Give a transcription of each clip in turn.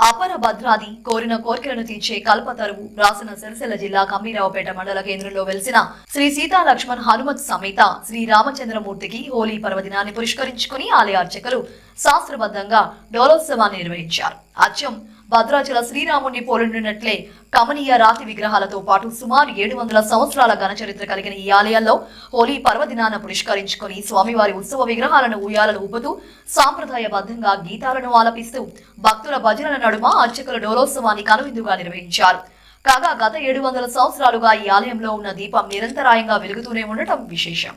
అపర భద్రాది కోరిన కోరికలను తీర్చే కల్పతరువు రాసిన సిరిసిల్ల జిల్లా కమ్మీరావుపేట మండల కేంద్రంలో వెలిసిన శ్రీ సీతా లక్ష్మణ్ హనుమత్ సమేత శ్రీ రామచంద్రమూర్తికి హోలీ పర్వదినాన్ని పురస్కరించుకుని ఆలయ అర్చకులు శాస్త్రబద్ధంగా డోలోత్సవాన్ని నిర్వహించారు. అచ్చం భద్రాచల శ్రీరాముడిని పోలినట్లే కమనీయ రాతి విగ్రహాలతో పాటు సుమారు ఏడు వందల సంవత్సరాల ఘన చరిత్ర కలిగిన ఈ ఆలయాల్లో హోలీ పర్వదినాన పురస్కరించుకొని స్వామివారి ఉత్సవ విగ్రహాలను ఉయ్యాలను ఊపుతూ సాంప్రదాయబద్ధంగా గీతాలను ఆలపిస్తూ భక్తుల భజనల నడుమ అర్చకుల డోలోత్సవాన్ని కనువిందుగా నిర్వహించారు. కాగా గత ఏడు వందల సంవత్సరాలుగా ఈ ఆలయంలో ఉన్న దీపం నిరంతరాయంగా వెలుగుతూనే ఉండటం విశేషం.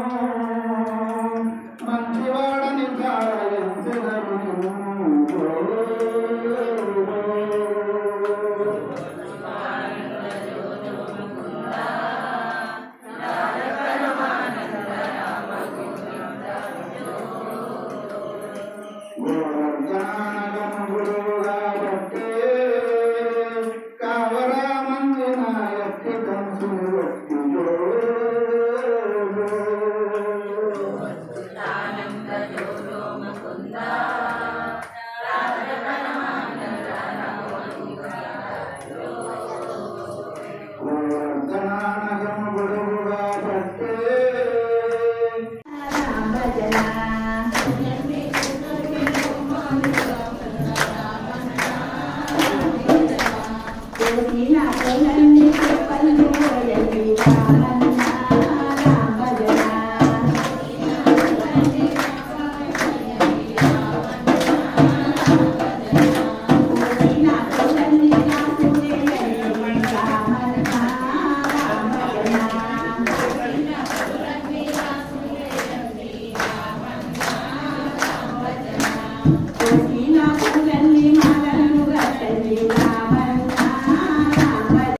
Hallelujah.